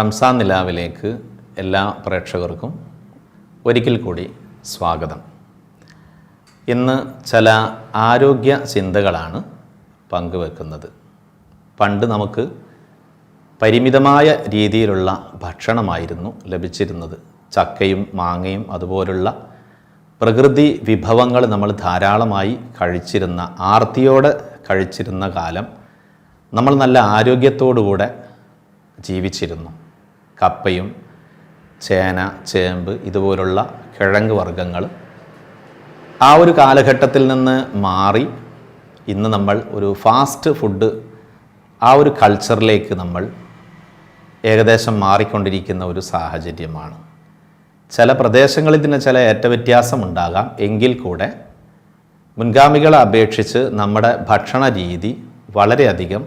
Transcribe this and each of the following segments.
റംസാൻ നിലാവിലേക്ക് എല്ലാ പ്രേക്ഷകർക്കും ഒരിക്കൽ കൂടി സ്വാഗതം. ഇന്ന് ചില ആരോഗ്യ ചിന്തകളാണ് പങ്കുവെക്കുന്നത്. പണ്ട് നമുക്ക് പരിമിതമായ രീതിയിലുള്ള ഭക്ഷണമായിരുന്നു ലഭിച്ചിരുന്നത്. ചക്കയും മാങ്ങയും അതുപോലുള്ള പ്രകൃതി വിഭവങ്ങൾ നമ്മൾ ധാരാളമായി കഴിച്ചിരുന്ന ആർത്തിയോടെ കഴിച്ചിരുന്ന കാലം നമ്മൾ നല്ല ആരോഗ്യത്തോടുകൂടെ ജീവിച്ചിരുന്നു. കപ്പയും ചേന ചേമ്പ് ഇതുപോലുള്ള കിഴങ്ങ് വർഗങ്ങൾ ആ ഒരു കാലഘട്ടത്തിൽ നിന്ന് മാറി ഇന്ന് നമ്മൾ ഒരു ഫാസ്റ്റ് ഫുഡ് ആ ഒരു കൾച്ചറിലേക്ക് നമ്മൾ ഏകദേശം മാറിക്കൊണ്ടിരിക്കുന്ന ഒരു സാഹചര്യമാണ്. ചില പ്രദേശങ്ങളിൽ ഇതിന് ചില ഏറ്റവ്യത്യാസമുണ്ടാകാം എങ്കിൽ കൂടെ മുൻഗാമികളെ അപേക്ഷിച്ച് നമ്മുടെ ഭക്ഷണ രീതി വളരെയധികം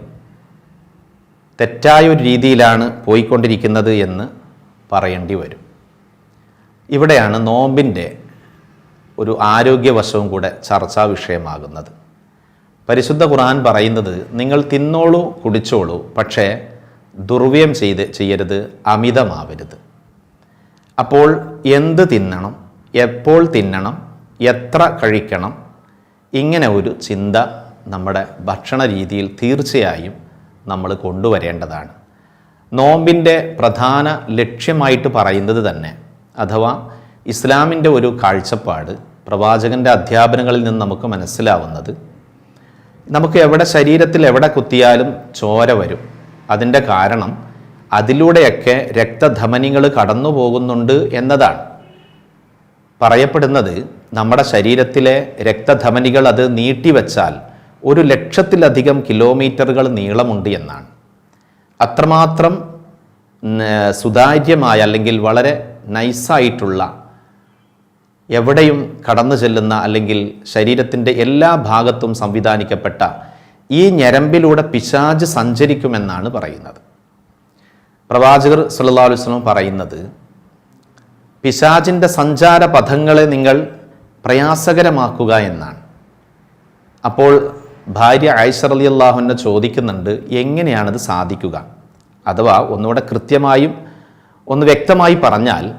തെറ്റായ ഒരു രീതിയിലാണ് പോയിക്കൊണ്ടിരിക്കുന്നത് എന്ന് പറയേണ്ടി വരും. ഇവിടെയാണ് നോമ്പിന്റെ ഒരു ആരോഗ്യവശവും കൂടെ ചർച്ചാ വിഷയമാകുന്നത്. പരിശുദ്ധ ഖുർആൻ പറയുന്നത് നിങ്ങൾ തിന്നോളൂ കുടിച്ചോളൂ പക്ഷേ ദുർവ്യം ചെയ്ത് ചെയ്യരുത് അമിതമാവരുത്. അപ്പോൾ എന്ത് തിന്നണം എപ്പോൾ തിന്നണം എത്ര കഴിക്കണം ഇങ്ങനെ ഒരു ചിന്ത നമ്മുടെ ഭക്ഷണ രീതിയിൽ തീർച്ചയായും നമ്മൾ കൊണ്ടുവരേണ്ടതാണ്. നോമ്പിന്റെ പ്രധാന ലക്ഷ്യമായിട്ട് പറയുന്നത് തന്നെ അഥവാ ഇസ്ലാമിന്റെ ഒരു കാഴ്ചപ്പാട് പ്രവാചകന്റെ അധ്യാപനങ്ങളിൽ നിന്ന് നമുക്ക് മനസ്സിലാവുന്നത് നമുക്ക് എവിടെ ശരീരത്തിൽ എവിടെ കുത്തിയാലും ചോര വരും. അതിന്റെ കാരണം അതിലൂടെയൊക്കെ രക്തധമനികൾ കടന്നു പോകുന്നുണ്ട് എന്നതാണ്. പറയപ്പെടുന്നത് നമ്മുടെ ശരീരത്തിലെ രക്തധമനികൾ അത് നീട്ടിവെച്ചാൽ ഒരു ലക്ഷത്തിലധികം കിലോമീറ്ററുകൾ നീളമുണ്ട് എന്നാണ്. അത്രമാത്രം സുതാര്യമായ അല്ലെങ്കിൽ വളരെ നൈസായിട്ടുള്ള എവിടെയും കടന്നു ചെല്ലുന്ന അല്ലെങ്കിൽ ശരീരത്തിന്റെ എല്ലാ ഭാഗത്തും സംവിധാനിക്കപ്പെട്ട ഈ ഞരമ്പിലൂടെ പിശാജ് സഞ്ചരിക്കുമെന്നാണ് പറയുന്നത്. പ്രവാചകർ സല്ലാ പറയുന്നത് പിശാജിന്റെ സഞ്ചാര പഥങ്ങളെ നിങ്ങൾ പ്രയാസകരമാക്കുക എന്നാണ്. അപ്പോൾ ഭാര്യ ഐഷർ അലി അള്ളാഹുവിനെ ചോദിക്കുന്നുണ്ട് എങ്ങനെയാണത് സാധിക്കുക? അഥവാ ഒന്നുകൂടെ കൃത്യമായും ഒന്ന് വ്യക്തമായി പറഞ്ഞാൽ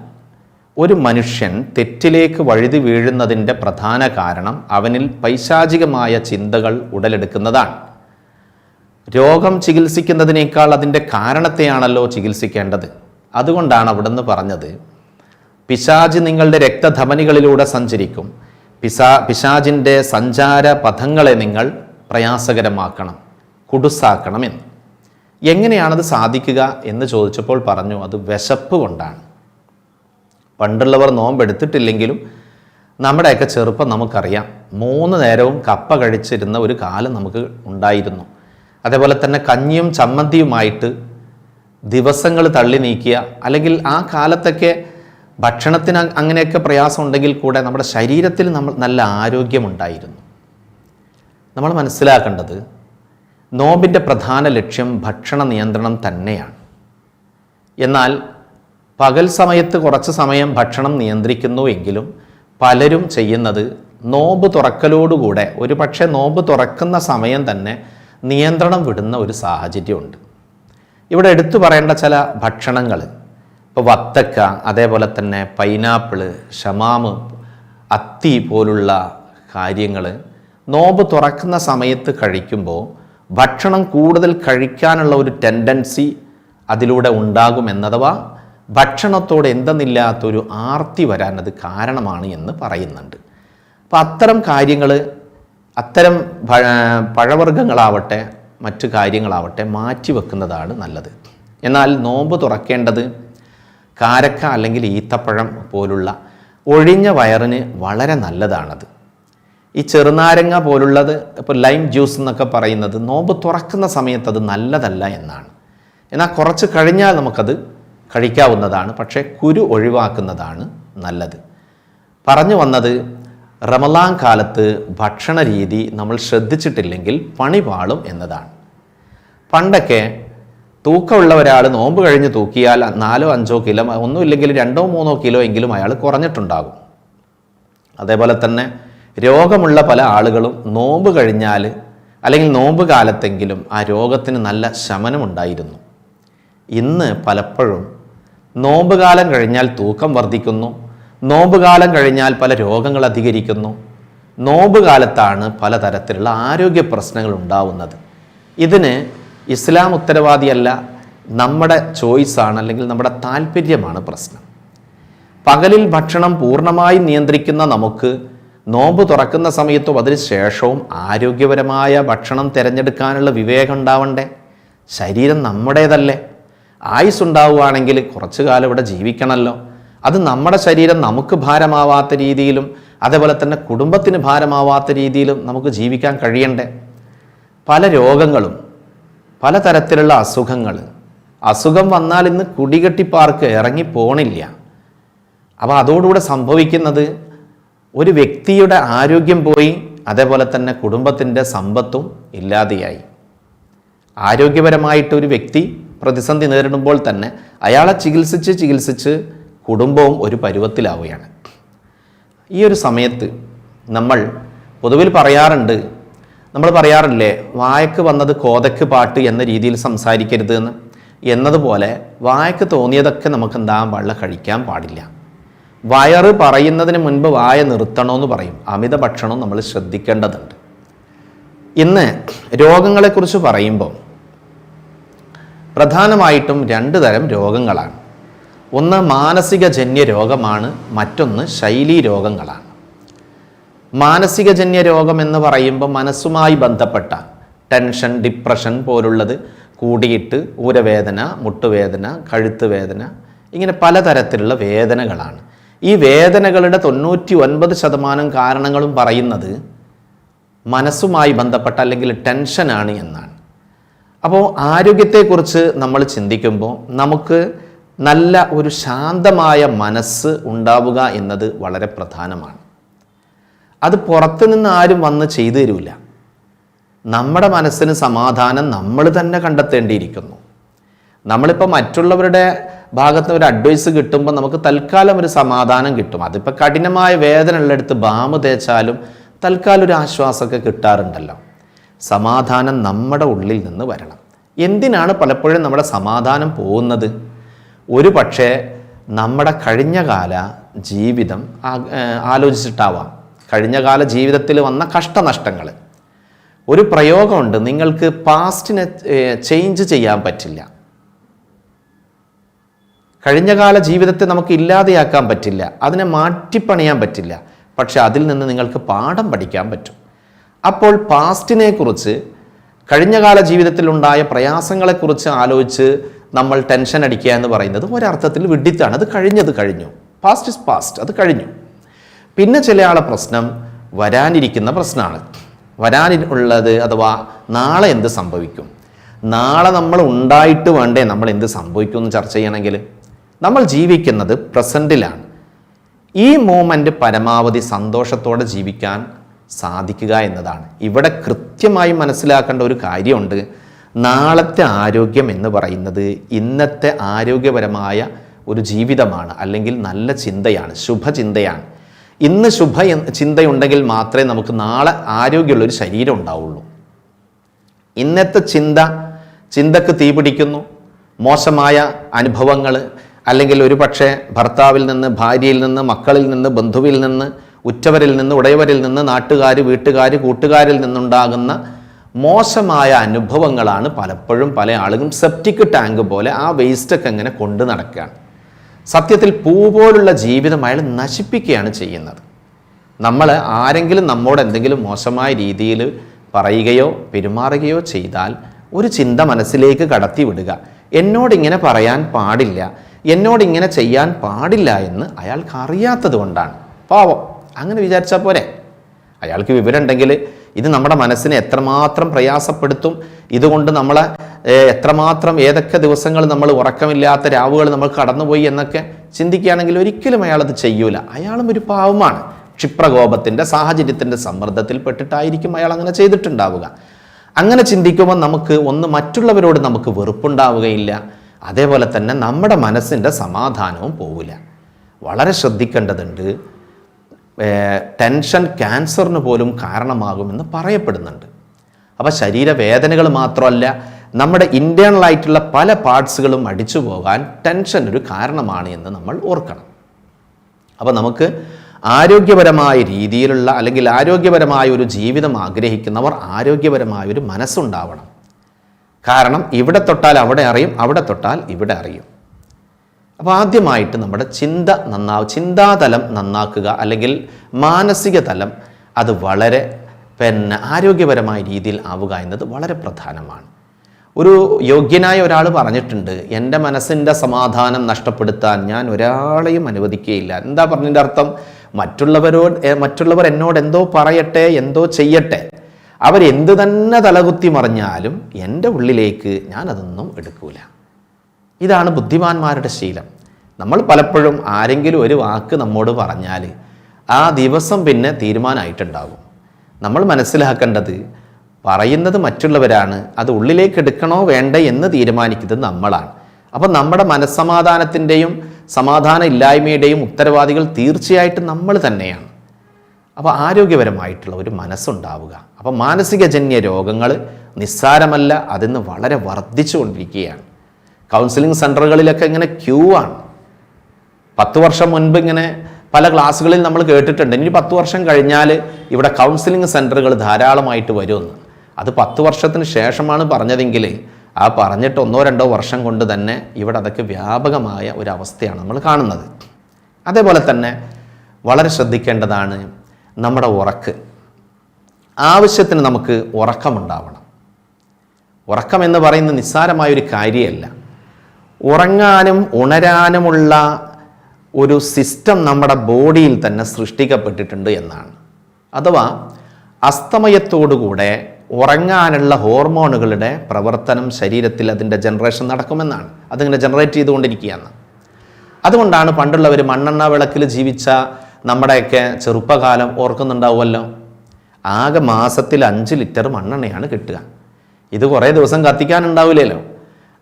ഒരു മനുഷ്യൻ തെറ്റിലേക്ക് വഴുതി വീഴുന്നതിന്റെ പ്രധാന കാരണം അവനിൽ പൈശാചികമായ ചിന്തകൾ ഉടലെടുക്കുന്നതാണ്. രോഗം ചികിത്സിക്കുന്നതിനേക്കാൾ അതിന്റെ കാരണത്തെയാണല്ലോ ചികിത്സിക്കേണ്ടത്. അതുകൊണ്ടാണ് അവിടുന്ന് പറഞ്ഞത് പിശാജ് നിങ്ങളുടെ രക്തധമനികളിലൂടെ സഞ്ചരിക്കും. പിശാ പിശാജിന്റെ സഞ്ചാര പഥങ്ങളെ നിങ്ങൾ പ്രയാസകരമാക്കണം കുടുസാക്കണം എന്ന്. എങ്ങനെയാണത് സാധിക്കുക എന്ന് ചോദിച്ചപ്പോൾ പറഞ്ഞു അത് വിശപ്പ് കൊണ്ടാണ്. പണ്ടുള്ളവർ നോമ്പെടുത്തിട്ടില്ലെങ്കിലും നമ്മുടെയൊക്കെ ചെറുപ്പം നമുക്കറിയാം മൂന്ന് നേരവും കപ്പ കഴിച്ചിരുന്ന ഒരു കാലം നമുക്ക് ഉണ്ടായിരുന്നു. അതേപോലെ തന്നെ കഞ്ഞിയും ചമ്മന്തിയുമായിട്ട് ദിവസങ്ങൾ തള്ളി നീക്കിയ അല്ലെങ്കിൽ ആ കാലത്തൊക്കെ ഭക്ഷണത്തിന് അങ്ങനെയൊക്കെ പ്രയാസം ഉണ്ടെങ്കിൽ കൂടെ നമ്മുടെ ശരീരത്തിൽ നമ്മൾ നല്ല ആരോഗ്യമുണ്ടായിരുന്നു. നമ്മൾ മനസ്സിലാക്കേണ്ടത് നോമ്പിന്റെ പ്രധാന ലക്ഷ്യം ഭക്ഷണ നിയന്ത്രണം തന്നെയാണ്. എന്നാൽ പകൽ സമയത്ത് കുറച്ച് സമയം ഭക്ഷണം നിയന്ത്രിക്കുന്നു എങ്കിലും പലരും ചെയ്യുന്നത് നോമ്പ് തുറക്കലോടുകൂടെ ഒരു പക്ഷേ നോമ്പ് തുറക്കുന്ന സമയം തന്നെ നിയന്ത്രണം വിടുന്ന ഒരു സാഹചര്യമുണ്ട്. ഇവിടെ എടുത്തു പറയേണ്ട ചില ഭക്ഷണങ്ങൾ ഇപ്പോൾ വത്തക്ക അതേപോലെ തന്നെ പൈനാപ്പിൾ ഷമാമ് അത്തി പോലുള്ള കാര്യങ്ങൾ നോമ്പ് തുറക്കുന്ന സമയത്ത് കഴിക്കുമ്പോൾ ഭക്ഷണം കൂടുതൽ കഴിക്കാനുള്ള ഒരു ടെൻഡൻസി അതിലൂടെ ഉണ്ടാകുമെന്നഥവാ ഭക്ഷണത്തോട് എന്തെന്നില്ലാത്തൊരു ആർത്തി വരാൻ അത് കാരണമാണ് എന്ന് പറയുന്നുണ്ട്. അപ്പോൾ അത്തരം കാര്യങ്ങൾ അത്തരം പഴവർഗങ്ങളാവട്ടെ മറ്റു കാര്യങ്ങളാവട്ടെ മാറ്റി വെക്കുന്നതാണ് നല്ലത്. എന്നാൽ നോമ്പ് തുറക്കേണ്ടത് കാരക്ക അല്ലെങ്കിൽ ഈത്തപ്പഴം പോലുള്ള ഒഴിഞ്ഞ വയറിന് വളരെ നല്ലതാണത്. ഈ ചെറുനാരങ്ങ പോലുള്ളത് ഇപ്പോൾ ലൈം ജ്യൂസ് എന്നൊക്കെ പറയുന്നത് നോമ്പ് തുറക്കുന്ന സമയത്ത് അത് നല്ലതല്ല എന്നാണ്. എന്നാൽ കുറച്ച് കഴിഞ്ഞാൽ നമുക്കത് കഴിക്കാവുന്നതാണ് പക്ഷേ കുരു ഒഴിവാക്കുന്നതാണ് നല്ലത്. പറഞ്ഞു വന്നത് റമലാൻ കാലത്ത് ഭക്ഷണ രീതി നമ്മൾ ശ്രദ്ധിച്ചിട്ടില്ലെങ്കിൽ പണി പാളും എന്നതാണ്. പണ്ടൊക്കെ തൂക്കമുള്ള ഒരാൾ നോമ്പ് കഴിഞ്ഞ് തൂക്കിയാൽ നാലോ അഞ്ചോ കിലോ ഒന്നുമില്ലെങ്കിൽ രണ്ടോ മൂന്നോ കിലോ എങ്കിലും അയാൾ കുറഞ്ഞിട്ടുണ്ടാകും. അതേപോലെ തന്നെ രോഗമുള്ള പല ആളുകളും നോമ്പ് കഴിഞ്ഞാൽ അല്ലെങ്കിൽ നോമ്പ് കാലത്തെങ്കിലും ആ രോഗത്തിന് നല്ല ശമനമുണ്ടായിരുന്നു. ഇന്ന് പലപ്പോഴും നോമ്പ് കാലം കഴിഞ്ഞാൽ തൂക്കം വർദ്ധിക്കുന്നു. നോമ്പ് കാലം കഴിഞ്ഞാൽ പല രോഗങ്ങൾ അധികരിക്കുന്നു. നോമ്പ് കാലത്താണ് പലതരത്തിലുള്ള ആരോഗ്യ പ്രശ്നങ്ങൾ ഉണ്ടാവുന്നത്. ഇതിന് ഇസ്ലാം ഉത്തരവാദിയല്ല നമ്മുടെ ചോയ്സാണ് അല്ലെങ്കിൽ നമ്മുടെ താല്പര്യമാണ് പ്രശ്നം. പകലിൽ ഭക്ഷണം പൂർണമായും നിയന്ത്രിക്കുന്ന നമുക്ക് നോമ്പ് തുറക്കുന്ന സമയത്തും അതിന് ശേഷവും ആരോഗ്യപരമായ ഭക്ഷണം തിരഞ്ഞെടുക്കാനുള്ള വിവേകം ഉണ്ടാവണ്ടേ? ശരീരം നമ്മുടേതല്ലേ? ആയുസ് ഉണ്ടാവുകയാണെങ്കിൽ കുറച്ചു കാലം ഇവിടെ ജീവിക്കണമല്ലോ അത് നമ്മുടെ ശരീരം നമുക്ക് ഭാരമാവാത്ത രീതിയിലും അതേപോലെ തന്നെ കുടുംബത്തിന് ഭാരമാവാത്ത രീതിയിലും നമുക്ക് ജീവിക്കാൻ കഴിയണ്ടേ? പല രോഗങ്ങളും പലതരത്തിലുള്ള അസുഖങ്ങൾ അസുഖം വന്നാൽ ഇന്ന് കുടികെട്ടിപ്പാർക്ക് ഇറങ്ങി പോണില്ല. അപ്പോൾ അതോടുകൂടെ സംഭവിക്കുന്നത് ഒരു വ്യക്തിയുടെ ആരോഗ്യം പോയി അതേപോലെ തന്നെ കുടുംബത്തിന്റെ സമ്പത്തും ഇല്ലാതെയായി. ആരോഗ്യപരമായിട്ട് ഒരു വ്യക്തി പ്രതിസന്ധി നേരിടുമ്പോൾ തന്നെ അയാളെ ചികിത്സിച്ച് ചികിത്സിച്ച് കുടുംബവും ഒരു പരുവത്തിലാവുകയാണ്. ഈ ഒരു സമയത്ത് നമ്മൾ പൊതുവിൽ പറയാറുണ്ട് നമ്മൾ പറയാറില്ലേ വായക്ക് വന്നത് കോതക്ക് പാട്ട് എന്ന രീതിയിൽ സംസാരിക്കരുത് എന്ന്. എന്നതുപോലെ വായക്ക് തോന്നിയതൊക്കെ നമുക്ക് എന്താകാൻ പാടില്ല കഴിക്കാൻ പാടില്ല. വയറ് പറയുന്നതിന് മുൻപ് വായ നിർത്തണമെന്ന് പറയും. അമിത ഭക്ഷണം നമ്മൾ ശ്രദ്ധിക്കേണ്ടതുണ്ട്. ഇന്ന് രോഗങ്ങളെക്കുറിച്ച് പറയുമ്പോൾ പ്രധാനമായിട്ടും രണ്ട് തരം രോഗങ്ങളാണ്. ഒന്ന് മാനസികജന്യ രോഗമാണ് മറ്റൊന്ന് ശൈലീ രോഗങ്ങളാണ്. മാനസികജന്യ രോഗം എന്ന് പറയുമ്പോൾ മനസ്സുമായി ബന്ധപ്പെട്ട ടെൻഷൻ ഡിപ്രഷൻ പോലുള്ളത് കൂടിയിട്ട് ഊരവേദന മുട്ടുവേദന കഴുത്ത് വേദന ഇങ്ങനെ പലതരത്തിലുള്ള വേദനകളാണ്. ഈ വേദനകളുടെ തൊണ്ണൂറ്റി ഒൻപത് ശതമാനം കാരണങ്ങളും പറയുന്നത് മനസ്സുമായി ബന്ധപ്പെട്ട അല്ലെങ്കിൽ ടെൻഷനാണ് എന്നാണ്. അപ്പോൾ ആരോഗ്യത്തെക്കുറിച്ച് നമ്മൾ ചിന്തിക്കുമ്പോൾ നമുക്ക് നല്ല ഒരു ശാന്തമായ മനസ്സ് ഉണ്ടാവുക എന്നത് വളരെ പ്രധാനമാണ്. അത് പുറത്തു നിന്ന് ആരും വന്ന് ചെയ്തു തരില്ല നമ്മുടെ മനസ്സിന് സമാധാനം നമ്മൾ തന്നെ കണ്ടെത്തേണ്ടിയിരിക്കുന്നു. നമ്മളിപ്പോൾ മറ്റുള്ളവരുടെ ഭാഗത്ത് ഒരു അഡ്വൈസ് കിട്ടുമ്പോൾ നമുക്ക് തൽക്കാലം ഒരു സമാധാനം കിട്ടും. അതിപ്പോൾ കഠിനമായ വേദന ഉള്ളിടത്ത് ബാമ് തേച്ചാലും തൽക്കാലം ഒരു ആശ്വാസമൊക്കെ കിട്ടാറുണ്ടല്ലോ. സമാധാനം നമ്മുടെ ഉള്ളിൽ നിന്ന് വരണം. എന്തിനാണ് പലപ്പോഴും നമ്മുടെ സമാധാനം പോകുന്നത്? ഒരു പക്ഷേ നമ്മുടെ കഴിഞ്ഞകാല ജീവിതം ആലോചിച്ചിട്ടാവാം. കഴിഞ്ഞകാല ജീവിതത്തിൽ വന്ന കഷ്ടനഷ്ടങ്ങൾ ഒരു പ്രയോഗമുണ്ട് നിങ്ങൾക്ക് പാസ്റ്റിനെ ചേഞ്ച് ചെയ്യാൻ പറ്റില്ല. കഴിഞ്ഞകാല ജീവിതത്തെ നമുക്ക് ഇല്ലാതെയാക്കാൻ പറ്റില്ല. അതിനെ മാറ്റിപ്പണിയാൻ പറ്റില്ല. പക്ഷെ അതിൽ നിന്ന് നിങ്ങൾക്ക് പാഠം പഠിക്കാൻ പറ്റും. അപ്പോൾ പാസ്റ്റിനെ കുറിച്ച് കഴിഞ്ഞകാല ജീവിതത്തിലുണ്ടായ പ്രയാസങ്ങളെക്കുറിച്ച് ആലോചിച്ച് നമ്മൾ ടെൻഷൻ അടിക്കുക എന്ന് പറയുന്നത് ഒരർത്ഥത്തിൽ വിഡിത്താണ്. അത് കഴിഞ്ഞത് കഴിഞ്ഞു. പാസ്റ്റ് ഇസ് പാസ്റ്റ് അത് കഴിഞ്ഞു. പിന്നെ ചില ആളെ പ്രശ്നം വരാനിരിക്കുന്ന പ്രശ്നമാണ്. വരാനി ഉള്ളത് അഥവാ നാളെ എന്ത് സംഭവിക്കും? നാളെ നമ്മൾ ഉണ്ടായിട്ട് വേണ്ടേ നമ്മൾ എന്ത് സംഭവിക്കുമെന്ന് ചർച്ച ചെയ്യണമെങ്കിൽ? നമ്മൾ ജീവിക്കുന്നത് പ്രസന്റിലാണ് ഈ മൂമെന്റ് പരമാവധി സന്തോഷത്തോടെ ജീവിക്കാൻ സാധിക്കുക എന്നതാണ്. ഇവിടെ കൃത്യമായി മനസ്സിലാക്കേണ്ട ഒരു കാര്യമുണ്ട്. നാളത്തെ ആരോഗ്യം എന്ന് പറയുന്നത് ഇന്നത്തെ ആരോഗ്യപരമായ ഒരു ജീവിതമാണ് അല്ലെങ്കിൽ നല്ല ചിന്തയാണ് ശുഭചിന്തയാണ്. ഇന്ന് ശുഭ ചിന്തയുണ്ടെങ്കിൽ മാത്രമേ നമുക്ക് നാളെ ആരോഗ്യമുള്ള ഒരു ശരീരം ഉണ്ടാവുള്ളൂ. ഇന്നത്തെ ചിന്ത ചിന്തക്ക് തീപിടിക്കുന്നു. മോശമായ അനുഭവങ്ങൾ അല്ലെങ്കിൽ ഒരു പക്ഷേ ഭർത്താവിൽ നിന്ന് ഭാര്യയിൽ നിന്ന് മക്കളിൽ നിന്ന് ബന്ധുവിൽ നിന്ന് ഉറ്റവരിൽ നിന്ന് ഉടയവരിൽ നിന്ന് നാട്ടുകാർ വീട്ടുകാർ കൂട്ടുകാരിൽ നിന്നുണ്ടാകുന്ന മോശമായ അനുഭവങ്ങളാണ് പലപ്പോഴും പല ആളുകളും സെപ്റ്റിക് ടാങ്ക് പോലെ ആ വേസ്റ്റൊക്കെ ഇങ്ങനെ കൊണ്ടു നടക്കുകയാണ്. സത്യത്തിൽ പൂ പോലുള്ള ജീവിതം അയാൾ നശിപ്പിക്കുകയാണ് ചെയ്യുന്നത്. നമ്മൾ ആരെങ്കിലും നമ്മോട് എന്തെങ്കിലും മോശമായ രീതിയിൽ പറയുകയോ പെരുമാറുകയോ ചെയ്താൽ ഒരു ചിന്ത മനസ്സിലേക്ക് കടത്തി വിടുക എന്നോട് ഇങ്ങനെ പറയാൻ പാടില്ല. എന്നോട് ഇങ്ങനെ ചെയ്യാൻ പാടില്ല എന്ന് അയാൾക്ക് അറിയാത്തത് കൊണ്ടാണ്. പാവം. അങ്ങനെ വിചാരിച്ചാൽ പോരെ? അയാൾക്ക് വിവരമുണ്ടെങ്കിൽ ഇത് നമ്മുടെ മനസ്സിനെ എത്രമാത്രം പ്രയാസപ്പെടുത്തും? ഇതുകൊണ്ട് നമ്മളെ എത്രമാത്രം ഏതൊക്കെ ദിവസങ്ങൾ നമ്മൾ ഉറക്കമില്ലാത്ത രാവുകൾ നമ്മൾ കടന്നുപോയി എന്നൊക്കെ ചിന്തിക്കുകയാണെങ്കിൽ ഒരിക്കലും അയാളത് ചെയ്യൂല. അയാളും ഒരു പാവമാണ്. ക്ഷിപ്രകോപത്തിന്റെ സാഹചര്യത്തിന്റെ സമ്മർദ്ദത്തിൽ പെട്ടിട്ടായിരിക്കും അയാൾ അങ്ങനെ ചെയ്തിട്ടുണ്ടാവുക. അങ്ങനെ ചിന്തിക്കുമ്പോൾ നമുക്ക് ഒന്ന് മറ്റുള്ളവരോട് നമുക്ക് വെറുപ്പുണ്ടാവുകയില്ല. അതേപോലെ തന്നെ നമ്മുടെ മനസ്സിന്റെ സമാധാനവും പോവില്ല. വളരെ ശ്രദ്ധിക്കേണ്ടതുണ്ട് ടെൻഷൻ ക്യാൻസറിന് പോലും കാരണമാകുമെന്ന് പറയപ്പെടുന്നുണ്ട്. അപ്പോൾ ശരീരവേദനകൾ മാത്രമല്ല നമ്മുടെ ഇന്റേണലായിട്ടുള്ള പല പാർട്സുകളും അടിച്ചു പോകാൻ ടെൻഷൻ ഒരു കാരണമാണ് എന്ന് നമ്മൾ ഓർക്കണം. അപ്പോൾ നമുക്ക് ആരോഗ്യപരമായ രീതിയിലുള്ള അല്ലെങ്കിൽ ആരോഗ്യപരമായ ഒരു ജീവിതം ആഗ്രഹിക്കുന്നവർ ആരോഗ്യപരമായ ഒരു മനസ്സുണ്ടാവണം. കാരണം ഇവിടെ തൊട്ടാൽ അവിടെ അറിയും അവിടെ തൊട്ടാൽ ഇവിടെ അറിയും. അപ്പോൾ ആദ്യമായിട്ട് നമ്മുടെ ചിന്ത നന്നാ ചിന്താതലം നന്നാക്കുക അല്ലെങ്കിൽ മാനസിക തലം അത് വളരെ പിന്നെ ആരോഗ്യപരമായ രീതിയിൽ ആവുക എന്നത് വളരെ പ്രധാനമാണ്. ഒരു യോഗ്യനായ ഒരാൾ പറഞ്ഞിട്ടുണ്ട് എന്റെ മനസ്സിന്റെ സമാധാനം നഷ്ടപ്പെടുത്താൻ ഞാൻ ഒരാളെയും അനുവദിക്കുകയില്ല. എന്താ പറഞ്ഞതിന്റെ അർത്ഥം? മറ്റുള്ളവരോട് മറ്റുള്ളവർ എന്നോട് എന്തോ പറയട്ടെ എന്തോ ചെയ്യട്ടെ. അവരെന്ത് തന്നെ തലകുത്തി മറിഞ്ഞാലും എന്റെ ഉള്ളിലേക്ക് ഞാനതൊന്നും എടുക്കൂല. ഇതാണ് ബുദ്ധിമാന്മാരുടെ ശീലം. നമ്മൾ പലപ്പോഴും ആരെങ്കിലും ഒരു വാക്ക് നമ്മോട് പറഞ്ഞാൽ ആ ദിവസം പിന്നെ തീരുമാനമായിട്ടുണ്ടാകും. നമ്മൾ മനസ്സിലാക്കേണ്ടത് പറയുന്നത് മറ്റുള്ളവരാണ് അത് ഉള്ളിലേക്ക് എടുക്കണോ വേണ്ട എന്ന് തീരുമാനിക്കുന്നത് നമ്മളാണ്. അപ്പം നമ്മുടെ മനസ്സമാധാനത്തിന്റെയും സമാധാന ഇല്ലായ്മയുടെയും ഉത്തരവാദികൾ തീർച്ചയായിട്ടും നമ്മൾ തന്നെയാണ്. അപ്പോൾ ആരോഗ്യപരമായിട്ടുള്ള ഒരു മനസ്സുണ്ടാവുക. അപ്പോൾ മാനസികജന്യ രോഗങ്ങൾ നിസ്സാരമല്ല അതിന്ന് വളരെ വർദ്ധിച്ചുകൊണ്ടിരിക്കുകയാണ്. കൗൺസിലിംഗ് സെന്ററുകളിലൊക്കെ ഇങ്ങനെ ക്യൂ ആണ്. പത്ത് വർഷം മുൻപ് ഇങ്ങനെ പല ക്ലാസ്സുകളിൽ നമ്മൾ കേട്ടിട്ടുണ്ട്. ഇനി പത്ത് വർഷം കഴിഞ്ഞാൽ ഇവിടെ കൗൺസിലിംഗ് സെന്ററുകൾ ധാരാളമായിട്ട് വരുമെന്ന്. അത് പത്ത് വർഷത്തിന് ശേഷമാണ് പറഞ്ഞതെങ്കിൽ ആ പറഞ്ഞിട്ട് ഒന്നോ രണ്ടോ വർഷം കൊണ്ട് തന്നെ ഇവിടെ അതൊക്കെ വ്യാപകമായ ഒരു അവസ്ഥയാണ് നമ്മൾ കാണുന്നത്. അതേപോലെ തന്നെ വളരെ ശ്രദ്ധിക്കേണ്ടതാണ് നമ്മുടെ ഉറക്ക്. ആവശ്യത്തിന് നമുക്ക് ഉറക്കമുണ്ടാവണം. ഉറക്കം എന്ന് പറയുന്ന നിസ്സാരമായ ഒരു കാര്യമല്ല. ഉറങ്ങാനും ഉണരാനുമുള്ള ഒരു സിസ്റ്റം നമ്മുടെ ബോഡിയിൽ തന്നെ സൃഷ്ടിക്കപ്പെട്ടിട്ടുണ്ട് എന്നാണ്. അഥവാ അസ്തമയത്തോടുകൂടെ ഉറങ്ങാനുള്ള ഹോർമോണുകളുടെ പ്രവർത്തനം ശരീരത്തിൽ അതിന്റെ ജനറേഷൻ നടക്കുമെന്നാണ്. അതിങ്ങനെ ജനറേറ്റ് ചെയ്തുകൊണ്ടിരിക്കുകയാണ്. അതുകൊണ്ടാണ് പണ്ടുള്ളവർ മണ്ണെണ്ണ വിളക്കിൽ ജീവിച്ച നമ്മുടെയൊക്കെ ചെറുപ്പകാലം ഓർക്കുന്നുണ്ടാവുമല്ലോ. ആകെ മാസത്തിൽ അഞ്ച് ലിറ്റർ മണ്ണെണ്ണയാണ് കിട്ടുക. ഇത് കുറേ ദിവസം കത്തിക്കാനുണ്ടാവില്ലല്ലോ.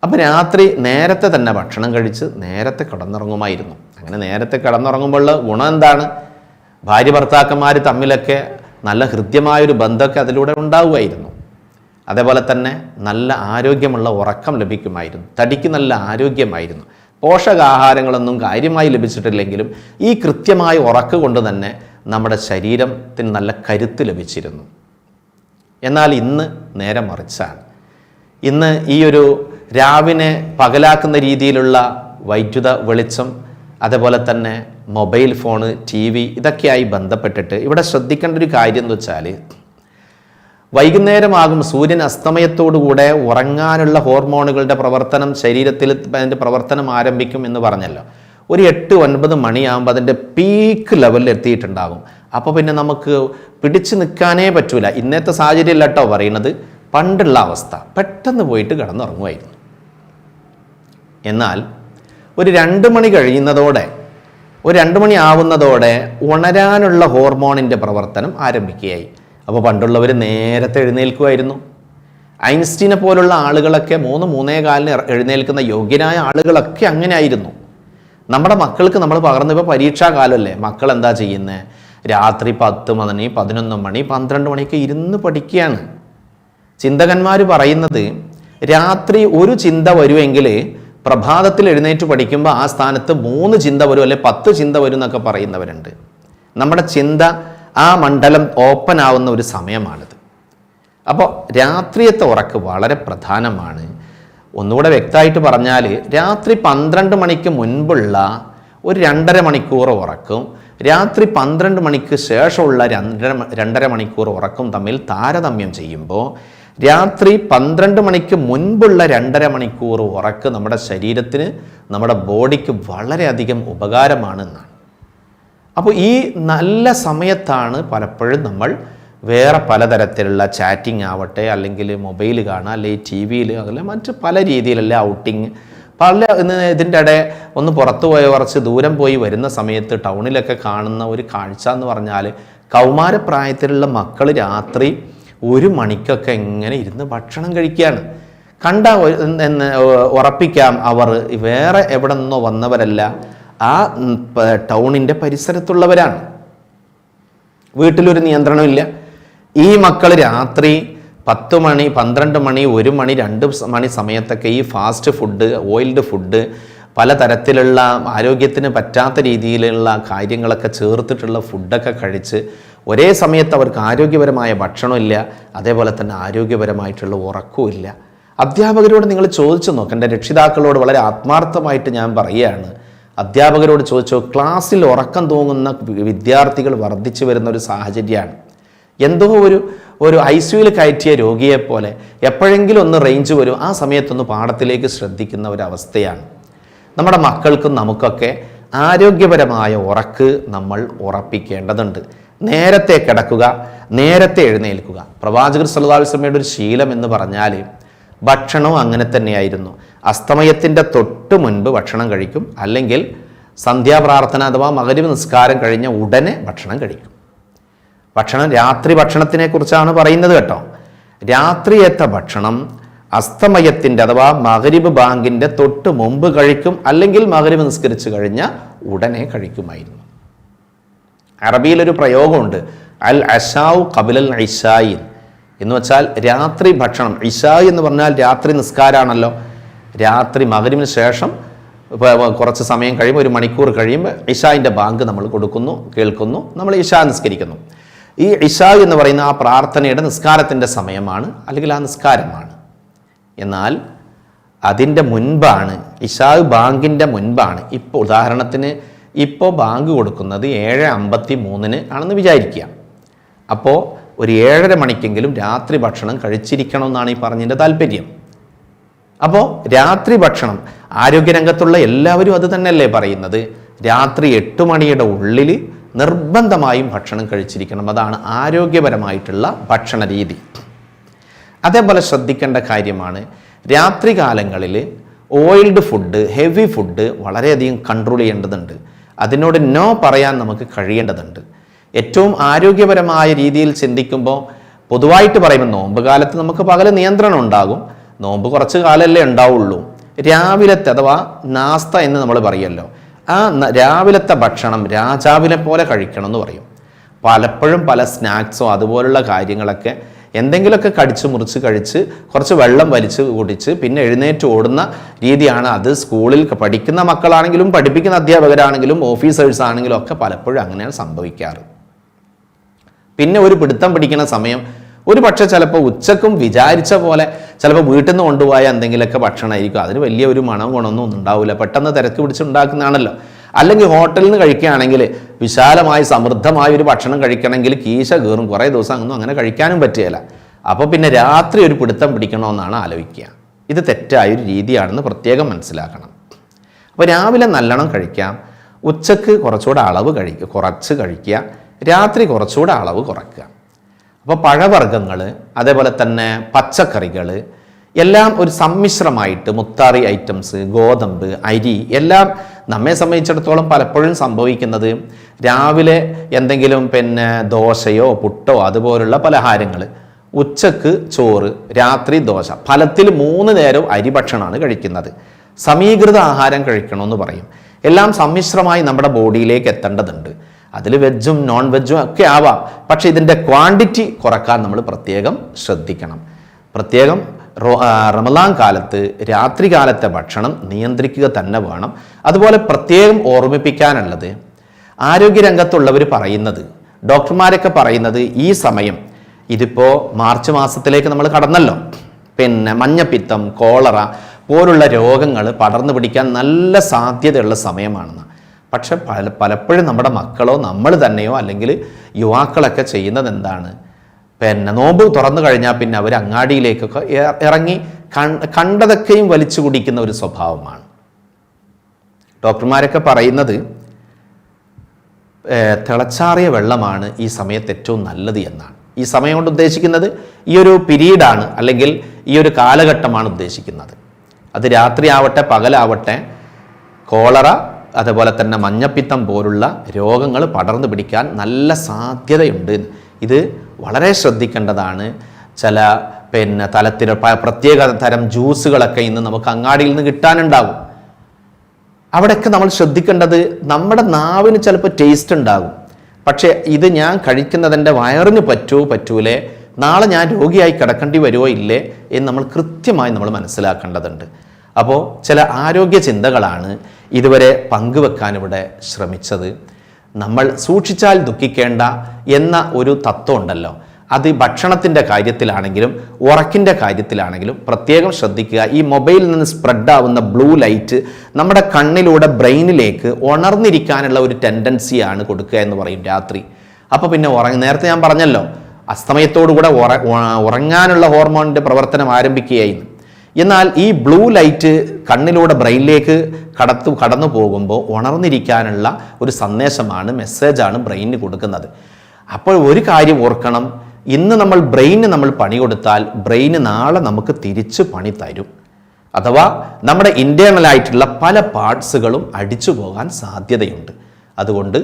അപ്പം രാത്രി നേരത്തെ തന്നെ ഭക്ഷണം കഴിച്ച് നേരത്തെ കിടന്നുറങ്ങുമായിരുന്നു. അങ്ങനെ നേരത്തെ കിടന്നുറങ്ങുമ്പോൾ ഗുണം എന്താണ്? ഭാര്യ ഭർത്താക്കന്മാർ തമ്മിലൊക്കെ നല്ല ഹൃദ്യമായൊരു ബന്ധമൊക്കെ അതിലൂടെ ഉണ്ടാവുമായിരുന്നു. അതേപോലെ തന്നെ നല്ല ആരോഗ്യമുള്ള ഉറക്കം ലഭിക്കുമായിരുന്നു. തടിക്ക് നല്ല ആരോഗ്യമായിരുന്നു. പോഷകാഹാരങ്ങളൊന്നും കാര്യമായി ലഭിച്ചിട്ടില്ലെങ്കിലും ഈ കൃത്യമായ ഉറക്ക് കൊണ്ട് തന്നെ നമ്മുടെ ശരീരത്തിന് നല്ല കരുത്ത് ലഭിച്ചിരുന്നു. എന്നാൽ ഇന്ന് നേരെ മറിച്ചാണ്. ഇന്ന് ഈ ഒരു രാവിനെ പകലാക്കുന്ന രീതിയിലുള്ള വൈദ്യുത വെളിച്ചം അതേപോലെ തന്നെ മൊബൈൽ ഫോണ് ടി വി ഇതൊക്കെയായി ബന്ധപ്പെട്ടിട്ട് ഇവിടെ ശ്രദ്ധിക്കേണ്ട ഒരു കാര്യം എന്ന് വെച്ചാൽ വൈകുന്നേരമാകും സൂര്യൻ അസ്തമയത്തോടുകൂടെ ഉറങ്ങാനുള്ള ഹോർമോണുകളുടെ പ്രവർത്തനം ശരീരത്തിൽ അതിന്റെ പ്രവർത്തനം ആരംഭിക്കും എന്ന് പറഞ്ഞല്ലോ. ഒരു എട്ട് ഒൻപത് മണിയാകുമ്പോൾ അതിന്റെ പീക്ക് ലെവലിൽ എത്തിയിട്ടുണ്ടാകും. അപ്പോൾ പിന്നെ നമുക്ക് പിടിച്ചു നിൽക്കാനേ പറ്റൂല. ഇന്നത്തെ സാഹചര്യം കേട്ടോ പറയുന്നത്. പണ്ടുള്ള അവസ്ഥ. പെട്ടെന്ന് പോയിട്ട് കിടന്നുറങ്ങുമായിരുന്നു. എന്നാൽ ഒരു രണ്ട് മണി കഴിയുന്നതോടെ ഒരു രണ്ട് മണി ആവുന്നതോടെ ഉണരാനുള്ള ഹോർമോണിന്റെ പ്രവർത്തനം ആരംഭിക്കുകയായി. അപ്പോൾ പണ്ടുള്ളവർ നേരത്തെ എഴുന്നേൽക്കുമായിരുന്നു. ഐൻസ്റ്റീനെ പോലുള്ള ആളുകളൊക്കെ മൂന്ന് മൂന്നേ കാലിന് എഴുന്നേൽക്കുന്ന യോഗ്യനായ ആളുകളൊക്കെ അങ്ങനെ ആയിരുന്നു നമ്മുടെ മക്കൾക്ക് നമ്മൾ പകർന്നു പരീക്ഷാകാലമല്ലേ പരീക്ഷാ കാലമല്ലേ? മക്കൾ എന്താ ചെയ്യുന്നത് രാത്രി പത്ത് മണി പതിനൊന്ന് മണി പന്ത്രണ്ട് മണിക്ക് ഇരുന്ന് പഠിക്കുകയാണ്. ചിന്തകന്മാർ പറയുന്നത് രാത്രി ഒരു ചിന്ത വരുമെങ്കിൽ പ്രഭാതത്തിൽ എഴുന്നേറ്റ് പഠിക്കുമ്പോൾ ആ സ്ഥാനത്ത് മൂന്ന് ചിന്ത വരും അല്ലെ പത്ത് ചിന്ത വരും എന്നൊക്കെ പറയുന്നവരുണ്ട്. നമ്മുടെ ചിന്ത ആ മണ്ഡലം ഓപ്പൺ ആവുന്ന ഒരു സമയമാണിത്. അപ്പോൾ രാത്രിയത്തെ ഉറക്ക് വളരെ പ്രധാനമാണ്. ഒന്നുകൂടെ വ്യക്തമായിട്ട് പറഞ്ഞാൽ രാത്രി പന്ത്രണ്ട് മണിക്ക് മുൻപുള്ള ഒരു രണ്ടര മണിക്കൂർ ഉറക്കും രാത്രി പന്ത്രണ്ട് മണിക്ക് ശേഷമുള്ള രണ്ടര രണ്ടര മണിക്കൂർ ഉറക്കും തമ്മിൽ താരതമ്യം ചെയ്യുമ്പോൾ രാത്രി പന്ത്രണ്ട് മണിക്ക് മുൻപുള്ള രണ്ടര മണിക്കൂർ ഉറക്ക് നമ്മുടെ ശരീരത്തിന് നമ്മുടെ ബോഡിക്ക് വളരെയധികം ഉപകാരമാണ് എന്നാണ് അപ്പോൾ ഈ നല്ല സമയത്താണ് പലപ്പോഴും നമ്മൾ വേറെ പലതരത്തിലുള്ള ചാറ്റിംഗ് ആവട്ടെ അല്ലെങ്കിൽ മൊബൈൽ കാണുക അല്ലെങ്കിൽ ടി വിയിൽ അതല്ല മറ്റ് പല രീതിയിലുള്ള ഔട്ടിങ് പല ഇതിന്റെ ഇടയിൽ ഒന്ന് പുറത്തു പോയ കുറച്ച് ദൂരം പോയി വരുന്ന സമയത്ത് ടൗണിലൊക്കെ കാണുന്ന ഒരു കാഴ്ച എന്ന് പറഞ്ഞാൽ കൗമാരപ്രായത്തിലുള്ള മക്കൾ രാത്രി ഒരു മണിക്കൊക്കെ എങ്ങനെ ഇരുന്ന് ഭക്ഷണം കഴിക്കുകയാണ്. കണ്ട ഉറപ്പിക്കാം അവർ. വേറെ എവിടെ നിന്നോ വന്നവരല്ല. ആ ടൗണിന്റെ പരിസരത്തുള്ളവരാണ്. വീട്ടിലൊരു നിയന്ത്രണമില്ല ഈ മക്കൾ രാത്രി പത്ത് മണി പന്ത്രണ്ട് മണി ഒരു മണി രണ്ട് മണി സമയത്തൊക്കെ ഈ ഫാസ്റ്റ് ഫുഡ് ഓയിൽഡ് ഫുഡ് പലതരത്തിലുള്ള ആരോഗ്യത്തിന് പറ്റാത്ത രീതിയിലുള്ള കാര്യങ്ങളൊക്കെ ചേർത്തിട്ടുള്ള ഫുഡൊക്കെ കഴിച്ച് ഒരേ സമയത്ത് അവർക്ക് ആരോഗ്യപരമായ ഭക്ഷണമില്ല അതേപോലെ തന്നെ ആരോഗ്യപരമായിട്ടുള്ള ഉറക്കവും അധ്യാപകരോട് നിങ്ങൾ ചോദിച്ചു നോക്കേണ്ട രക്ഷിതാക്കളോട് വളരെ ആത്മാർത്ഥമായിട്ട് ഞാൻ പറയുകയാണ്. അധ്യാപകരോട് ചോദിച്ചോ ക്ലാസ്സിൽ ഉറക്കം തൂങ്ങുന്ന വിദ്യാർത്ഥികൾ വർദ്ധിച്ചു വരുന്ന ഒരു സാഹചര്യമാണ്. എന്തോ ഒരു ഒരു ഐ സിയുയിൽ കയറ്റിയ രോഗിയെ പോലെ എപ്പോഴെങ്കിലും ഒന്ന് റേഞ്ച് വരും. ആ സമയത്തൊന്ന് പാഠത്തിലേക്ക് ശ്രദ്ധിക്കുന്ന ഒരവസ്ഥയാണ് നമ്മുടെ മക്കൾക്കും നമുക്കൊക്കെ ആരോഗ്യപരമായ ഉറക്ക് നമ്മൾ ഉറപ്പിക്കേണ്ടതുണ്ട്. നേരത്തെ കിടക്കുക നേരത്തെ എഴുന്നേൽക്കുക. പ്രവാചകർ സല്ലാസ്ലമയുടെ ഒരു ശീലം എന്ന് പറഞ്ഞാൽ ഭക്ഷണവും അങ്ങനെ തന്നെയായിരുന്നു. അസ്തമയത്തിന്റെ തൊട്ട് മുൻപ് ഭക്ഷണം കഴിക്കും. അല്ലെങ്കിൽ സന്ധ്യാപ്രാർത്ഥന അഥവാ മകരീവ് നിസ്കാരം കഴിഞ്ഞ ഉടനെ ഭക്ഷണം കഴിക്കും. ഭക്ഷണം രാത്രി ഭക്ഷണത്തിനെ കുറിച്ചാണ് പറയുന്നത് കേട്ടോ. രാത്രിയത്തെ ഭക്ഷണം അസ്തമയത്തിന്റെ അഥവാ മകരിബ് ബാങ്കിന്റെ തൊട്ട് മുമ്പ് കഴിക്കും. അല്ലെങ്കിൽ മകരിബ് നിസ്കരിച്ച് കഴിഞ്ഞ ഉടനെ കഴിക്കുമായിരുന്നു. അറബിയിലൊരു പ്രയോഗമുണ്ട്. അൽ അഷാവ് കബിലൽ ഇഷായിൻ എന്ന് വെച്ചാൽ രാത്രി ഭക്ഷണം. ഇഷായി എന്ന് പറഞ്ഞാൽ രാത്രി നിസ്കാരാണല്ലോ രാത്രി മകരുവിന് ശേഷം കുറച്ച് സമയം കഴിയുമ്പോൾ ഒരു മണിക്കൂർ കഴിയുമ്പോൾ ഇഷായിന്റെ ബാങ്ക് നമ്മൾ കൊടുക്കുന്നു കേൾക്കുന്നു നമ്മൾ ഇഷ നിസ്കരിക്കുന്നു. ഈ ഇഷ എന്ന് പറയുന്ന ആ പ്രാർത്ഥനയുടെ നിസ്കാരത്തിന്റെ സമയമാണ് അല്ലെങ്കിൽ ആ നിസ്കാരമാണ്. എന്നാൽ അതിന്റെ മുൻപാണ് ഇഷാ ബാങ്കിന്റെ മുൻപാണ് ഇപ്പോൾ ഉദാഹരണത്തിന് ഇപ്പോൾ ബാങ്ക് കൊടുക്കുന്നത് ഏഴ് അമ്പത്തി മൂന്നിന് ആണെന്ന് വിചാരിക്കുക. അപ്പോൾ ഒരു ഏഴര മണിക്കെങ്കിലും രാത്രി ഭക്ഷണം കഴിച്ചിരിക്കണം എന്നാണ് ഈ പറഞ്ഞതിന്റെ താല്പര്യം. അപ്പോൾ രാത്രി ഭക്ഷണം. ആരോഗ്യരംഗത്തുള്ള എല്ലാവരും അത് തന്നെയല്ലേ പറയുന്നത്? രാത്രി എട്ട് മണിയുടെ ഉള്ളിൽ നിർബന്ധമായും ഭക്ഷണം കഴിച്ചിരിക്കണം. അതാണ് ആരോഗ്യപരമായിട്ടുള്ള ഭക്ഷണ രീതി. അതേപോലെ ശ്രദ്ധിക്കേണ്ട കാര്യമാണ് രാത്രി കാലങ്ങളിൽ ഓയിൽഡ് ഫുഡ് ഹെവി ഫുഡ് വളരെയധികം കൺട്രോൾ ചെയ്യേണ്ടതുണ്ട്. അതിനോട് നോ പറയാൻ നമുക്ക് കഴിയേണ്ടതുണ്ട്. ഏറ്റവും ആരോഗ്യപരമായ രീതിയിൽ ചിന്തിക്കുമ്പോൾ പൊതുവായിട്ട് പറയുമ്പോൾ നോമ്പ് കാലത്ത് നമുക്ക് പകൽ നിയന്ത്രണം ഉണ്ടാകും. നോമ്പ് കുറച്ച് കാലമല്ലേ ഉണ്ടാവുള്ളൂ. രാവിലത്തെ അഥവാ നാസ്ത എന്ന് നമ്മൾ പറയുമല്ലോ ആ രാവിലത്തെ ഭക്ഷണം രാജാവിനെ പോലെ കഴിക്കണം എന്ന് പറയും. പലപ്പോഴും പല സ്നാക്സോ അതുപോലുള്ള കാര്യങ്ങളൊക്കെ എന്തെങ്കിലുമൊക്കെ കടിച്ച് മുറിച്ച് കഴിച്ച് കുറച്ച് വെള്ളം വലിച്ച് കുടിച്ച് പിന്നെ എഴുന്നേറ്റ് ഓടുന്ന രീതിയാണ് അത്. സ്കൂളിൽ പഠിക്കുന്ന മക്കളാണെങ്കിലും പഠിപ്പിക്കുന്ന അധ്യാപകരാണെങ്കിലും ഓഫീസേഴ്സ് ആണെങ്കിലും ഒക്കെ പലപ്പോഴും അങ്ങനെയാണ് സംഭവിക്കാറ്. പിന്നെ ഒരു പിടുത്തം പിടിക്കുന്ന സമയം ഒരു പക്ഷേ ചിലപ്പോൾ ഉച്ചക്കും വിചാരിച്ച പോലെ ചിലപ്പോൾ വീട്ടിൽ നിന്ന് കൊണ്ടുപോയ എന്തെങ്കിലുമൊക്കെ ഭക്ഷണമായിരിക്കും. അതിന് വലിയ ഒരു മണം ഗുണമൊന്നും ഒന്നും ഉണ്ടാവില്ല. പെട്ടെന്ന് തിരക്ക് പിടിച്ചുണ്ടാക്കുന്നതാണല്ലോ അല്ലെങ്കിൽ ഹോട്ടലിൽ നിന്ന് കഴിക്കുകയാണെങ്കിൽ വിശാലമായി സമൃദ്ധമായ ഒരു ഭക്ഷണം കഴിക്കണമെങ്കിൽ കീശ കീറും. കുറേ ദിവസം ഒന്നും അങ്ങനെ കഴിക്കാനും പറ്റുകയില്ല. അപ്പോൾ പിന്നെ രാത്രി ഒരു പിടുത്തം പിടിക്കണമെന്നാണ് ആലോചിക്കുക. ഇത് തെറ്റായ ഒരു രീതിയാണെന്ന് പ്രത്യേകം മനസ്സിലാക്കണം. അപ്പോൾ രാവിലെ നല്ലോണം കഴിക്കാം. ഉച്ചയ്ക്ക് കുറച്ചുകൂടെ അളവ് കഴിക്കുക. കുറച്ച് കഴിക്കുക. രാത്രി കുറച്ചുകൂടെ അളവ് കുറയ്ക്കുക അപ്പോൾ പഴവർഗങ്ങൾ അതേപോലെ തന്നെ പച്ചക്കറികൾ എല്ലാം ഒരു സമ്മിശ്രമായിട്ട് മുത്താറി ഐറ്റംസ് ഗോതമ്പ് അരി എല്ലാം നമ്മെ സംബന്ധിച്ചിടത്തോളം പലപ്പോഴും സംഭവിക്കുന്നത് രാവിലെ എന്തെങ്കിലും പിന്നെ ദോശയോ പുട്ടോ അതുപോലുള്ള പലഹാരങ്ങൾ ഉച്ചയ്ക്ക് ചോറ് രാത്രി ദോശ. ഫലത്തിൽ മൂന്ന് നേരം അരി ഭക്ഷണമാണ് കഴിക്കുന്നത്. സമീകൃത ആഹാരം കഴിക്കണമെന്ന് പറയും. എല്ലാം സമ്മിശ്രമായി നമ്മുടെ ബോഡിയിലേക്ക് എത്തേണ്ടതുണ്ട്. അതിൽ വെജും നോൺ വെജും ഒക്കെ ആവാം. പക്ഷേ ഇതിന്റെ ക്വാണ്ടിറ്റി കുറയ്ക്കാൻ നമ്മൾ പ്രത്യേകം ശ്രദ്ധിക്കണം. പ്രത്യേകം റോ- ആ, റമദാൻ കാലത്ത് രാത്രി കാലത്തെ ഭക്ഷണം നിയന്ത്രിക്കുക തന്നെ വേണം. അതുപോലെ പ്രത്യേകം ഓർമ്മിപ്പിക്കാനുള്ളത് ആരോഗ്യരംഗത്തുള്ളവർ പറയുന്നത് ഡോക്ടർമാരൊക്കെ പറയുന്നത് ഈ സമയം ഇതിപ്പോൾ മാർച്ച് മാസത്തിലേക്ക് നമ്മൾ കടന്നല്ലോ. പിന്നെ മഞ്ഞപ്പിത്തം കോളറ പോലുള്ള രോഗങ്ങൾ പടർന്നു പിടിക്കാൻ നല്ല സാധ്യതയുള്ള സമയമാണെന്ന്. പക്ഷെ പല പലപ്പോഴും നമ്മുടെ മക്കളോ നമ്മൾ തന്നെയോ അല്ലെങ്കിൽ യുവാക്കളൊക്കെ ചെയ്യുന്നത് എന്താണ്? പിന്നെ നോമ്പ് തുറന്നു കഴിഞ്ഞാൽ പിന്നെ അവർ അങ്ങാടിയിലേക്കൊക്കെ ഇറങ്ങി കണ്ടതൊക്കെയും വലിച്ചു കുടിക്കുന്ന ഒരു സ്വഭാവമാണ്. ഡോക്ടർമാരൊക്കെ പറയുന്നത് തിളച്ചാറിയ വെള്ളമാണ് ഈ സമയത്ത് ഏറ്റവും നല്ലത് എന്നാണ്. ഈ സമയം കൊണ്ട് ഉദ്ദേശിക്കുന്നത് ഈ ഒരു പിരീഡാണ് അല്ലെങ്കിൽ ഈ ഒരു കാലഘട്ടമാണ് ഉദ്ദേശിക്കുന്നത്. അത് രാത്രിയാവട്ടെ പകലാവട്ടെ കോളറ അതുപോലെ തന്നെ മഞ്ഞപ്പിത്തം പോലുള്ള രോഗങ്ങൾ പടർന്നു പിടിക്കാൻ നല്ല സാധ്യതയുണ്ട്. ഇത് വളരെ ശ്രദ്ധിക്കേണ്ടതാണ്. ചില പിന്നെ തലത്തിൽ പ്രത്യേക തരം ജ്യൂസുകളൊക്കെ ഇന്ന് നമുക്ക് അങ്ങാടിയിൽ നിന്ന് കിട്ടാനുണ്ടാകും അവിടെയൊക്കെ നമ്മൾ ശ്രദ്ധിക്കേണ്ടത് നമ്മുടെ നാവിന് ചിലപ്പോൾ ടേസ്റ്റ് ഉണ്ടാകും. പക്ഷേ ഇത് ഞാൻ കഴിക്കുന്നതെന്റെ വയറിന് പറ്റുമോ പറ്റൂലേ നാളെ ഞാൻ രോഗിയായി കിടക്കേണ്ടി വരുമോ ഇല്ലേ എന്ന് നമ്മൾ കൃത്യമായി നമ്മൾ മനസ്സിലാക്കേണ്ടതുണ്ട്. അപ്പോൾ ചില ആരോഗ്യ ചിന്തകളാണ് ഇതുവരെ പങ്കുവെക്കാനിവിടെ ശ്രമിച്ചത്. നമ്മൾ സൂക്ഷിച്ചാൽ ദുഃഖിക്കേണ്ട എന്ന ഒരു തത്വം ഉണ്ടല്ലോ. അത് ഭക്ഷണത്തിന്റെ കാര്യത്തിലാണെങ്കിലും ഉറക്കിന്റെ കാര്യത്തിലാണെങ്കിലും പ്രത്യേകം ശ്രദ്ധിക്കുക. ഈ മൊബൈലിൽ നിന്ന് സ്പ്രെഡ് ആവുന്ന ബ്ലൂ ലൈറ്റ് നമ്മുടെ കണ്ണിലൂടെ ബ്രെയിനിലേക്ക് ഉണർന്നിരിക്കാനുള്ള ഒരു ടെൻഡൻസിയാണ് കൊടുക്കുക എന്ന് പറയും രാത്രി. അപ്പോൾ പിന്നെ ഉറങ്ങി നേരത്തെ ഞാൻ പറഞ്ഞല്ലോ അസ്തമയത്തോടുകൂടെ ഉറ ഉറങ്ങാനുള്ള ഹോർമോണിന്റെ പ്രവർത്തനം ആരംഭിക്കുകയായിരുന്നു. എന്നാൽ ഈ ബ്ലൂ ലൈറ്റ് കണ്ണിലൂടെ ബ്രെയിനിലേക്ക് കടത്തു കടന്നു പോകുമ്പോൾ ഉണർന്നിരിക്കാനുള്ള ഒരു സന്ദേശമാണ് മെസ്സേജാണ് ബ്രെയിനിന് കൊടുക്കുന്നത്. അപ്പോൾ ഒരു കാര്യം ഓർക്കണം ഇന്ന് നമ്മൾ ബ്രെയിനിന് നമ്മൾ പണി കൊടുത്താൽ ബ്രെയിന് നാളെ നമുക്ക് തിരിച്ച് പണി തരും. അഥവാ നമ്മുടെ ഇന്റേർണലായിട്ടുള്ള പല പാർട്സുകളും അടിച്ചു പോകാൻ സാധ്യതയുണ്ട്. അതുകൊണ്ട്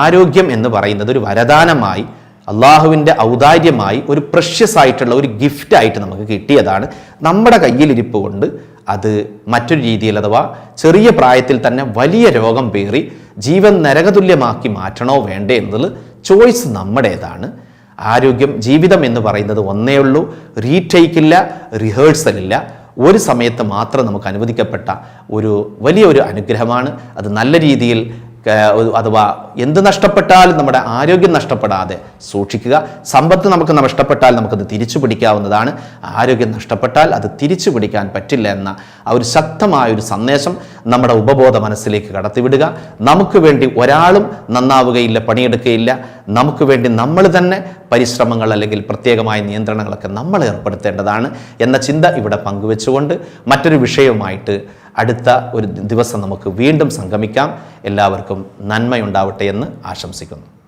ആരോഗ്യം എന്ന് പറയുന്നത് ഒരു വരദാനമായി അള്ളാഹുവിന്റെ ഔദാര്യമായി ഒരു പ്രഷ്യസ് ആയിട്ടുള്ള ഒരു ഗിഫ്റ്റ് ആയിട്ട് നമുക്ക് കിട്ടിയതാണ് നമ്മുടെ കയ്യിലിരിപ്പ് കൊണ്ട് അത് മറ്റൊരു രീതിയിൽ അഥവാ ചെറിയ പ്രായത്തിൽ തന്നെ വലിയ രോഗം പേറി ജീവൻ നരകതുല്യമാക്കി മാറ്റണോ വേണ്ടേ എന്നുള്ളത് ചോയ്സ് നമ്മുടേതാണ്. ആരോഗ്യം ജീവിതം എന്ന് പറയുന്നത് ഒന്നേ ഉള്ളൂ. റീടേക്കില്ല റിഹേഴ്സൽ ഇല്ല. ഒരു സമയത്ത് മാത്രം നമുക്ക് അനുവദിക്കപ്പെട്ട ഒരു വലിയൊരു അനുഗ്രഹമാണ്. അത് നല്ല രീതിയിൽ അഥവാ എന്ത് നഷ്ടപ്പെട്ടാലും നമ്മുടെ ആരോഗ്യം നഷ്ടപ്പെടാതെ സൂക്ഷിക്കുക. സമ്പത്ത് നമുക്ക് നഷ്ടപ്പെട്ടാൽ നമുക്കത് തിരിച്ചു പിടിക്കാവുന്നതാണ്. ആരോഗ്യം നഷ്ടപ്പെട്ടാൽ അത് തിരിച്ചു പിടിക്കാൻ പറ്റില്ല എന്ന ആ ഒരു ശക്തമായ ഒരു സന്ദേശം നമ്മുടെ ഉപബോധ മനസ്സിലേക്ക് കടത്തിവിടുക. നമുക്ക് വേണ്ടി ഒരാളും നന്നാവുകയില്ല പണിയെടുക്കുകയില്ല നമുക്ക് വേണ്ടി നമ്മൾ തന്നെ പരിശ്രമങ്ങൾ അല്ലെങ്കിൽ പ്രത്യേകമായ നിയന്ത്രണങ്ങളൊക്കെ നമ്മൾ ഏർപ്പെടുത്തേണ്ടതാണ് എന്ന ചിന്ത ഇവിടെ പങ്കുവെച്ചുകൊണ്ട് മറ്റൊരു വിഷയവുമായിട്ട് അടുത്ത ഒരു ദിവസം നമുക്ക് വീണ്ടും സംഗമിക്കാം. എല്ലാവർക്കും നന്മയുണ്ടാവട്ടെ എന്ന് ആശംസിക്കുന്നു.